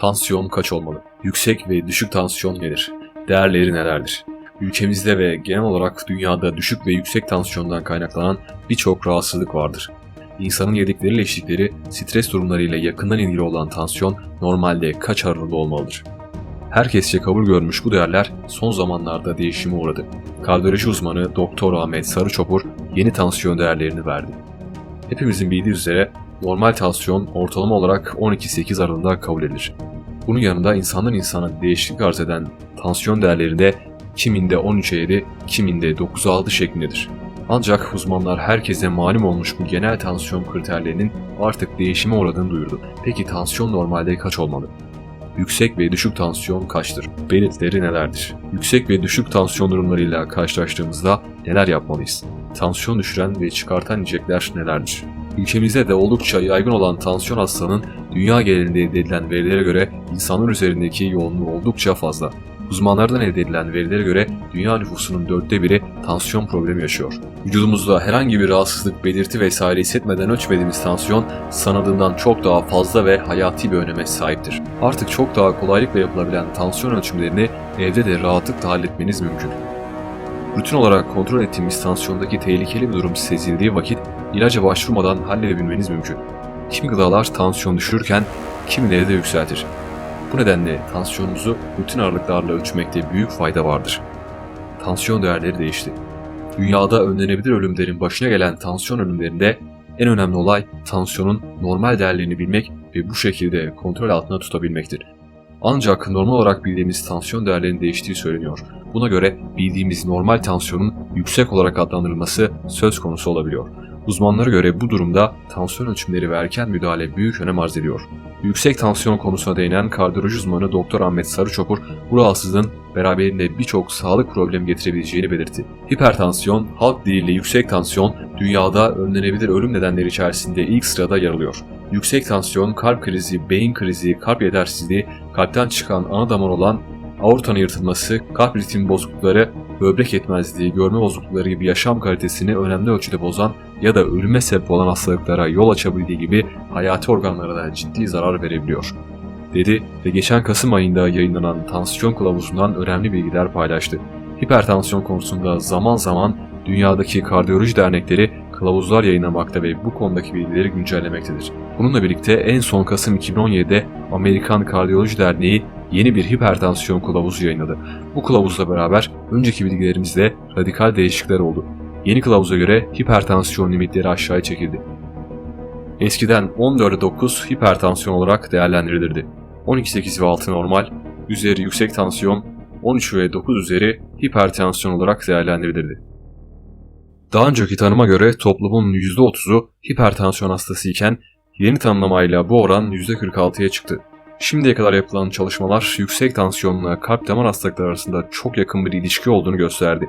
Tansiyon kaç olmalı? Yüksek ve düşük tansiyon nedir? Değerleri nelerdir? Ülkemizde ve genel olarak dünyada düşük ve yüksek tansiyondan kaynaklanan birçok rahatsızlık vardır. İnsanın yedikleriyle içtikleri stres durumlarıyla yakından ilgili olan tansiyon normalde kaç aralığında olmalıdır? Herkesçe kabul görmüş bu değerler son zamanlarda değişime uğradı. Kardiyoloji uzmanı Doktor Ahmet Sarıçopur yeni tansiyon değerlerini verdi. Hepimizin bildiği üzere normal tansiyon ortalama olarak 12-8 aralığında kabul edilir. Bunun yanında insandan insana değişiklik arz eden tansiyon değerlerinde kiminde 13'e 7, kiminde 9'a 6 şeklindedir. Ancak uzmanlar herkese malum olmuş bu genel tansiyon kriterlerinin artık değişime uğradığını duyurdu. Peki tansiyon normalde kaç olmalı? Yüksek ve düşük tansiyon kaçtır? Belirtileri nelerdir? Yüksek ve düşük tansiyon durumlarıyla karşılaştığımızda neler yapmalıyız? Tansiyon düşüren ve çıkartan yiyecekler nelerdir? Ülkemizde de oldukça yaygın olan tansiyon hastalığının dünya genelinde elde edilen verilere göre insanlar üzerindeki yoğunluğu oldukça fazla. Uzmanlardan elde edilen verilere göre dünya nüfusunun dörtte biri tansiyon problemi yaşıyor. Vücudumuzda herhangi bir rahatsızlık, belirti vesaire hissetmeden ölçmediğimiz tansiyon sanıldığından çok daha fazla ve hayati bir öneme sahiptir. Artık çok daha kolaylıkla yapılabilen tansiyon ölçümlerini evde de rahatlıkla halletmeniz mümkün. Rutin olarak kontrol ettiğimiz tansiyondaki tehlikeli bir durum sezildiği vakit ilaca başvurmadan halledebilmeniz mümkün. Kimi gıdalar tansiyon düşürürken kimileri de yükseltir. Bu nedenle tansiyonunuzu rutin aralıklarla ölçmekte büyük fayda vardır. Tansiyon değerleri değişti. Dünyada önlenebilir ölümlerin başına gelen tansiyon ölümlerinde en önemli olay tansiyonun normal değerlerini bilmek ve bu şekilde kontrol altında tutabilmektir. Ancak normal olarak bildiğimiz tansiyon değerlerinin değiştiği söyleniyor. Buna göre bildiğimiz normal tansiyonun yüksek olarak adlandırılması söz konusu olabiliyor. Uzmanlara göre bu durumda tansiyon ölçümleri ve erken müdahale büyük önem arz ediyor. Yüksek tansiyon konusuna değinen kardiyoloji uzmanı Dr. Ahmet Sarıçopur bu rahatsızlığın beraberinde birçok sağlık problemi getirebileceğini belirtti. Hipertansiyon, halk diliyle yüksek tansiyon dünyada önlenebilir ölüm nedenleri içerisinde ilk sırada yer alıyor. Yüksek tansiyon, kalp krizi, beyin krizi, kalp yetersizliği, kalpten çıkan ana damar olan aortanın yırtılması, kalp ritim bozuklukları, böbrek yetmezliği, görme bozuklukları gibi yaşam kalitesini önemli ölçüde bozan ya da ölüme sebep olan hastalıklara yol açabildiği gibi hayati organlara da ciddi zarar verebiliyor. Dedi ve geçen Kasım ayında yayınlanan tansiyon kılavuzundan önemli bilgiler paylaştı. Hipertansiyon konusunda zaman zaman dünyadaki kardiyoloji dernekleri kılavuzlar yayınlamakta ve bu konudaki bilgileri güncellemektedir. Bununla birlikte en son Kasım 2017'de Amerikan Kardiyoloji Derneği yeni bir hipertansiyon kılavuzu yayınladı. Bu kılavuzla beraber önceki bilgilerimizde radikal değişiklikler oldu. Yeni kılavuza göre hipertansiyon limitleri aşağıya çekildi. Eskiden 14'e 9 hipertansiyon olarak değerlendirilirdi. 12-8 ve 6 normal, üzeri yüksek tansiyon, 13 ve 9 üzeri hipertansiyon olarak değerlendirilirdi. Daha önceki tanıma göre toplumun %30'u hipertansiyon hastası iken yeni tanımlamayla bu oran %46'ya çıktı. Şimdiye kadar yapılan çalışmalar yüksek tansiyonla kalp damar hastalıkları arasında çok yakın bir ilişki olduğunu gösterdi.